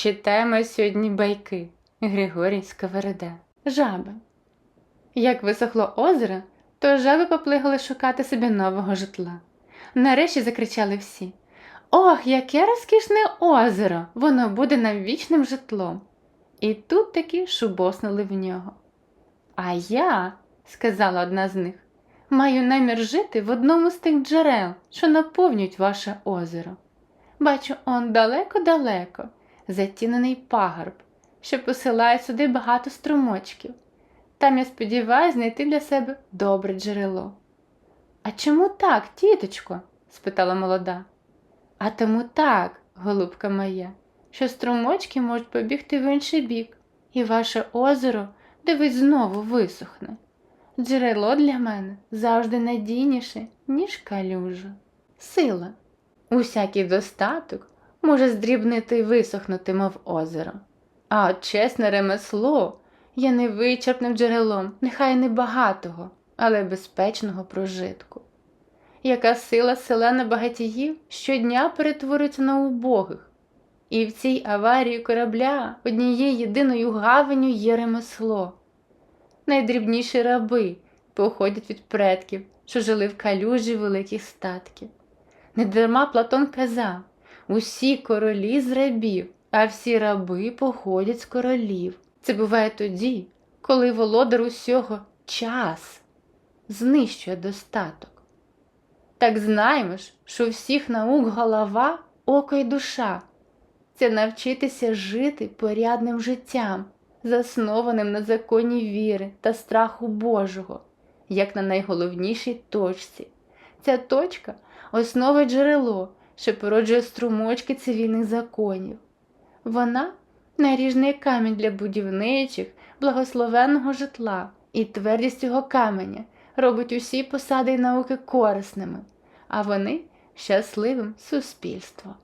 Читаємо сьогодні байки Григорій Сковорода. Жаби. Як висохло озеро, то жаби поплигали шукати собі нового житла. Нарешті закричали всі: Ох, яке розкішне озеро! Воно буде нам вічним житлом. І тут таки шубоснули в нього. А я, сказала одна з них, маю намір жити в одному з тих джерел, що наповнюють ваше озеро. Бачу, он далеко-далеко, затінений пагорб, що посилає сюди багато струмочків. Там я сподіваюся знайти для себе добре джерело. А чому так, тіточко? спитала молода. А тому так, голубка моя, що струмочки можуть побігти в інший бік, і ваше озеро, дивись, знову висохне. Джерело для мене завжди надійніше, ніж калюжа. Сила. Усякий достаток може здрібнити й висохнути, мов озеро. А от чесне ремесло є невичерпним джерелом, нехай не багатого, але безпечного прожитку. Яка сила селена багатіїв щодня перетворюється на убогих, і в цій аварії корабля однією єдиною гаванню є ремесло. Найдрібніші раби походять від предків, що жили в калюжі великих статків. Недарма Платон казав усі королі з рабів, а всі раби походять з королів. Це буває тоді, коли володар усього час знищує достаток. Так знаємо ж, що всіх наук голова, око й душа це навчитися жити порядним життям, заснованим на законі віри та страху Божого, як на найголовнішій точці. Ця точка основа джерело, що породжує струмочки цивільних законів. Вона наріжний камінь для будівничих, благословенного житла, і твердість цього каменя робить усі посади й науки корисними, а вони щасливим суспільством.